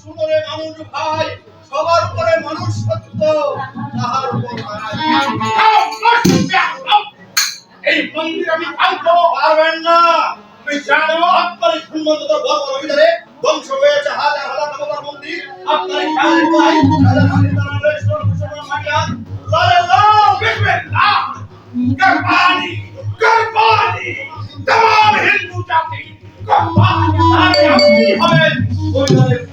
সুতরে মানুষ ভাই সবার উপরে মানুষ সত্য তাহার উপর মারা এই মন্দির আমি ভাঙবো পারবেন না তুমি জানো আপনার এই সম্বন্ধ বড় বড় ভিতরে ধ্বংস হয়েছে হাজার হাজার নবদার মন্দির আপনার এই খেয়াল ভাই হাজার হাজার দাঁড়ালে ঈশ্বর মুসলমান মাটিয়া লালে লাল बिस्मिल्लाह कुर्बानी कुर्बानी तमाम हिंदू जाति कुर्बानी আরে আপনি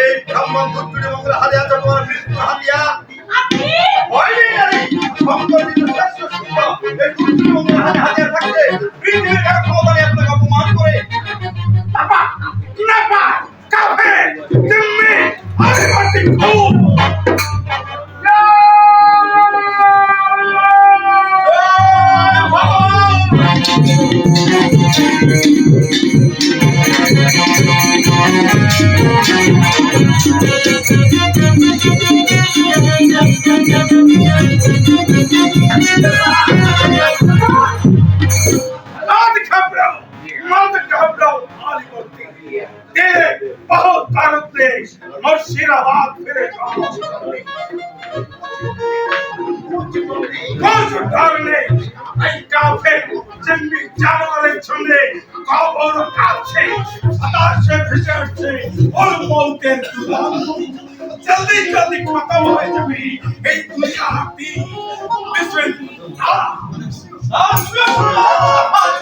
এই ব্রাহ্মণ দুর্গুড়ি মঙ্গল হাতিয়া তোমার মৃত্যু হাতিয়া ভয়ই নাই সংকল্পিত শ্রেষ্ঠ সূত্র এই দুর্গুড়ি মঙ্গল হাতে হাতিয়া থাকতে পৃথিবীর এক ক্ষমতা নিয়ে আপনাকে অপমান করে Napa! Napa! Kafe! Dimmi! Alimati Kum! জয় ভগবান! मत भारत देश मुर्शिदाबाद फिरे কোন ধরনে এই কাফে যেমনি জানোয়ারের সঙ্গে কবর কাছে আকাশে ভেসে আসছে, ওর মৌতের দুলাম জলদি জলদি খতম হয়ে যাবে এই দুনিয়াটি বিসমিল্লাহ আলিমুদ্দিন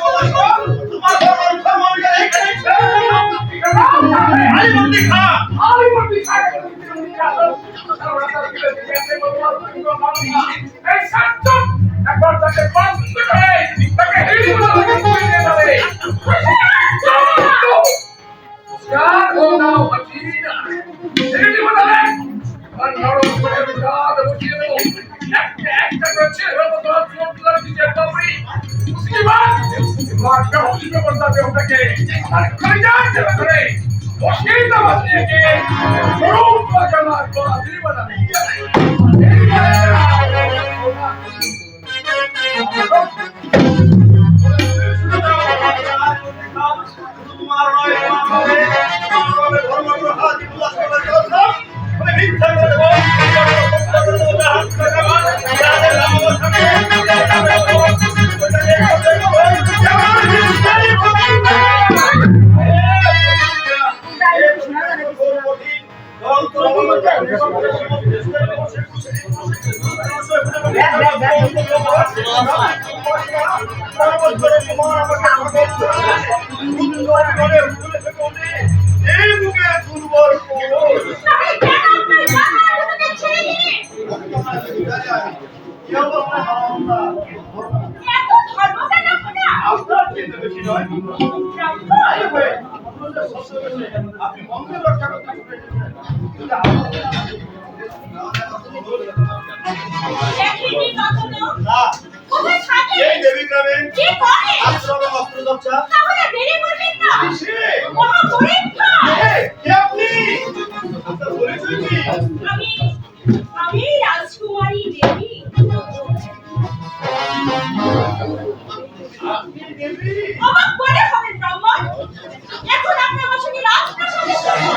नौकरी। उसके बाद बेहोशी में बंदा बेहोश के खरीदार के बदले मुश्किल समझने के स्वरूप का जमात को आदमी बना नहीं আপনি মন্দির রক্ষা করতে এখন আপনি আমার সঙ্গে রাজপ্রাসাদে চলুন।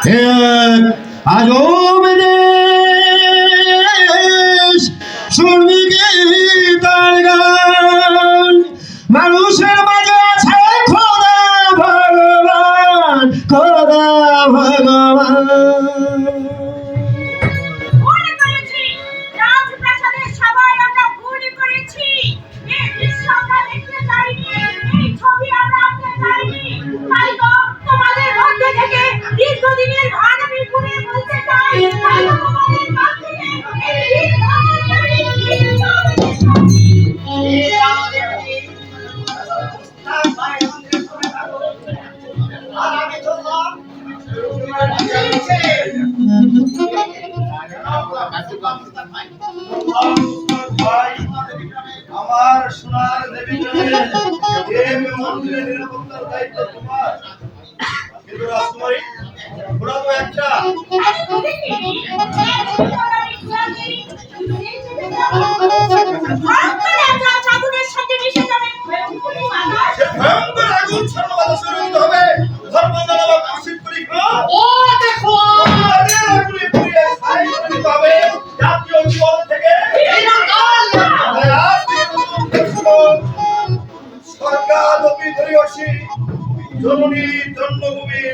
এক আজব দেশ শুনবি তার গান। মানুষের মাঝে আছে খোদা ভগবান খোদা ভগবান। আমার সোনার দেবী তোমার। একটা। সরকার অভিধরিয়সী জননী জন্মভূমি